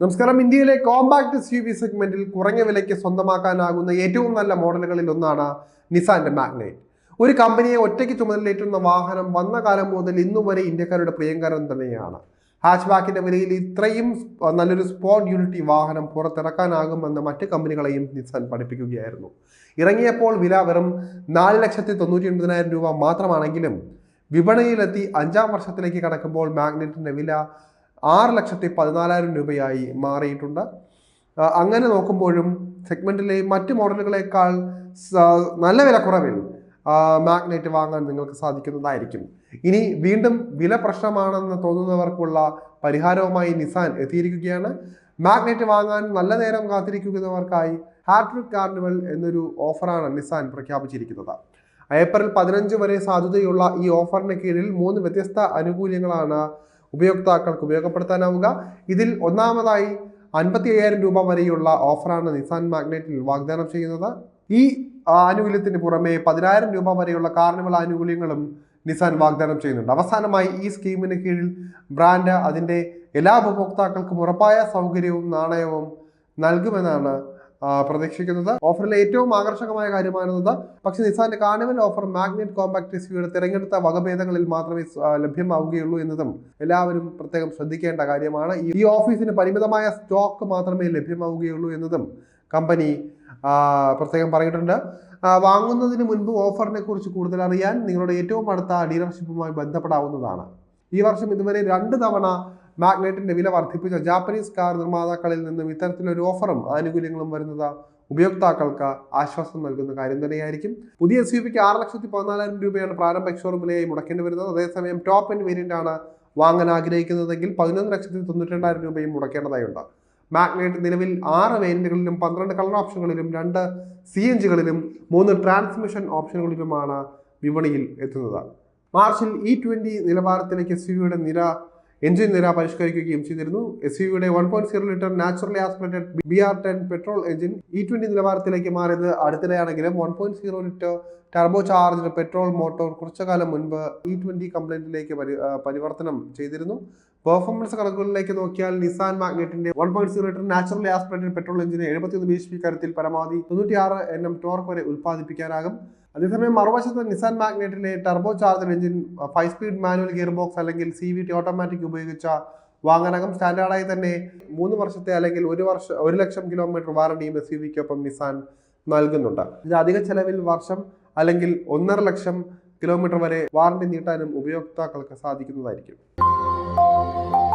നമസ്കാരം. ഇന്ത്യയിലെ compact U V സെഗ്മെന്റിൽ കുറഞ്ഞ വിലയ്ക്ക് സ്വന്തമാക്കാനാകുന്ന ഏറ്റവും നല്ല മോഡലുകളിൽ ഒന്നാണ് നിസാന്റെ മാഗ്നൈറ്റ്. ഒരു കമ്പനിയെ ഒറ്റയ്ക്ക് ചുമതലയേറ്റുന്ന വാഹനം വന്ന കാലം മുതൽ ഇന്നു വരെ ഇന്ത്യക്കാരുടെ പ്രിയങ്കരൻ തന്നെയാണ്. ഹാച്ച്ബാക്കിന്റെ വിലയിൽ ഇത്രയും നല്ലൊരു സ്പോട്ട് യൂണിറ്റി വാഹനം പുറത്തിറക്കാനാകുമെന്ന് മറ്റ് കമ്പനികളെയും നിസാൻ പഠിപ്പിക്കുകയായിരുന്നു. ഇറങ്ങിയപ്പോൾ വില വെറും നാല് ലക്ഷത്തി തൊണ്ണൂറ്റി ഒൻപതിനായിരം രൂപ മാത്രമാണെങ്കിലും വിപണിയിലെത്തി അഞ്ചാം വർഷത്തിലേക്ക് കടക്കുമ്പോൾ മാഗ്നറ്റിന്റെ വില ആറ് ലക്ഷത്തി പതിനാലായിരം രൂപയായി മാറിയിട്ടുണ്ട്. അങ്ങനെ നോക്കുമ്പോഴും സെഗ്മെന്റിലെ മറ്റ് മോഡലുകളേക്കാൾ നല്ല വിലക്കുറവിൽ കുറവിൽ മാഗ്നറ്റ് വാങ്ങാൻ നിങ്ങൾക്ക് സാധിക്കുന്നതായിരിക്കും. ഇനി വീണ്ടും വില പ്രശ്നമാണെന്ന് തോന്നുന്നവർക്കുള്ള പരിഹാരവുമായി നിസാൻ എത്തിയിരിക്കുകയാണ്. മാഗ്നറ്റ് വാങ്ങാൻ നല്ല നേരം കാത്തിരിക്കുന്നവർക്കായി ഹാട്രിക് കാർണിവൽ എന്നൊരു ഓഫറാണ് നിസാൻ പ്രഖ്യാപിച്ചിരിക്കുന്നത്. ഏപ്രിൽ പതിനഞ്ച് വരെ സാധ്യതയുള്ള ഈ ഓഫറിന് കീഴിൽ മൂന്ന് വ്യത്യസ്ത ആനുകൂല്യങ്ങളാണ് ഉപയോക്താക്കൾക്ക് ഉപയോഗപ്പെടുത്താനാവുക. ഇതിൽ ഒന്നാമതായി അൻപത്തി അയ്യായിരം രൂപ വരെയുള്ള ഓഫറാണ് നിസാൻ മാഗ്നറ്റിൽ വാഗ്ദാനം ചെയ്യുന്നത്. ഈ ആനുകൂല്യത്തിന് പുറമെ പതിനായിരം രൂപ വരെയുള്ള കാർണിവൽ ആനുകൂല്യങ്ങളും നിസാൻ വാഗ്ദാനം ചെയ്യുന്നുണ്ട്. അവസാനമായി ഈ സ്കീമിന് കീഴിൽ ബ്രാൻഡ് അതിന്റെ എല്ലാ ഉപഭോക്താക്കൾക്കും ഉറപ്പായ സൗകര്യവും നാണയവും നൽകുമെന്നാണ് പ്രതീക്ഷിക്കുന്നത്. ഓഫറിലെ ഏറ്റവും ആകർഷകമായ കാര്യമായിരുന്നത് പക്ഷേ നിസാന്റെ കാർണിവൽ ഓഫർ മാഗ്നറ്റ് കോമ്പാക്ട് എസ് യുടെ തിരഞ്ഞെടുത്ത വകഭേദങ്ങളിൽ മാത്രമേ ലഭ്യമാവുകയുള്ളൂ എന്നതും എല്ലാവരും പ്രത്യേകം ശ്രദ്ധിക്കേണ്ട കാര്യമാണ്. ഈ- ഓഫീസിന് പരിമിതമായ സ്റ്റോക്ക് മാത്രമേ ലഭ്യമാവുകയുള്ളൂ എന്നതും കമ്പനി പ്രത്യേകം പറഞ്ഞിട്ടുണ്ട്. വാങ്ങുന്നതിന് മുൻപ് ഓഫറിനെ കുറിച്ച് കൂടുതൽ അറിയാൻ നിങ്ങളുടെ ഏറ്റവും അടുത്ത ഡീലർഷിപ്പുമായി ബന്ധപ്പെടാവുന്നതാണ്. ഈ വർഷം ഇതുവരെ രണ്ട് തവണ മാഗ്നറ്റിന്റെ വില വർദ്ധിപ്പിച്ച ജാപ്പനീസ് കാർ നിർമ്മാതാക്കളിൽ നിന്നും ഇത്തരത്തിലൊരു ഓഫറും ആനുകൂല്യങ്ങളും വരുന്നത് ഉപയോക്താക്കൾക്ക് ആശ്വാസം നൽകുന്ന കാര്യം തന്നെയായിരിക്കും. പുതിയ എസ് യു പിക്ക് ആറ് ലക്ഷത്തി പതിനാലായിരം രൂപയാണ് പ്രാരംഭ എക്സ്ഷോറും വിലയായി മുടക്കേണ്ടി വരുന്നത്. അതേസമയം ടോപ്പ് എൻ വേരിയന്റ് ആണ് വാങ്ങാൻ ആഗ്രഹിക്കുന്നതെങ്കിൽ പതിനൊന്ന് ലക്ഷത്തി തൊണ്ണൂറ്റി രണ്ടായിരം രൂപയും മുടക്കേണ്ടതായുണ്ട്. മാഗ്നറ്റ് നിലവിൽ ആറ് വേരിയന്റുകളിലും പന്ത്രണ്ട് കളർ ഓപ്ഷനുകളിലും രണ്ട് സി എൻ ജികളിലും മൂന്ന് ട്രാൻസ്മിഷൻ ഓപ്ഷനുകളിലുമാണ് വിപണിയിൽ എത്തുന്നത്. മാർച്ചിൽ ഇ ട്വന്റി നിലവാരത്തിലേക്ക് എസ് യുവിയുടെ നിര എഞ്ചിൻ നിര പരിഷ്കരിക്കുകയും ചെയ്തിരുന്നു എസ് യുടെ one point zero litre naturally aspirated B R ten petrol engine E twenty നിലവാരത്തിലേക്ക് മാറിയത് അടുത്തിടെയാണെങ്കിലും one point zero litre turbo charged petrol motor കുറച്ചു കാലം മുൻപ് ഇ ട്വന്റി കംപ്ലൈന്റിലേക്ക് പരിവർത്തനം ചെയ്തിരുന്നു. പെർഫോമൻസ് കണക്കുകളിലേക്ക് നോക്കിയാൽ Nissan മാഗ്നറ്റിന്റെ one point zero litre naturally aspirated petrol എഞ്ചിന് എഴുപത്തിയൊന്ന് B H P കരുത്തിൽ പരമാവധി തൊണ്ണൂറ്റിയാറ് എൻ എം ടോർക്ക് വരെ ഉൽപ്പാദിപ്പിക്കാനാകും. അതേസമയം മറുവശത്ത് Nissan മാഗ്നറ്റിലെ turbo charger engine five speed manual gear box അല്ലെങ്കിൽ സി വി ടി ഓട്ടോമാറ്റിക് ഉപയോഗിച്ച വാങ്ങാനകം സ്റ്റാൻഡേർഡായി തന്നെ മൂന്ന് വർഷത്തെ അല്ലെങ്കിൽ ഒരു വർഷം ഒരു ലക്ഷം കിലോമീറ്റർ വാറണ്ടിയും എസ് യു വിക്കൊപ്പം നിസാൻ നൽകുന്നുണ്ട്. ഇത് അധിക ചെലവിൽ വർഷം അല്ലെങ്കിൽ ഒന്നര ലക്ഷം കിലോമീറ്റർ വരെ വാറണ്ടി നീട്ടാനും ഉപയോക്താക്കൾക്ക് സാധിക്കുന്നതായിരിക്കും. you.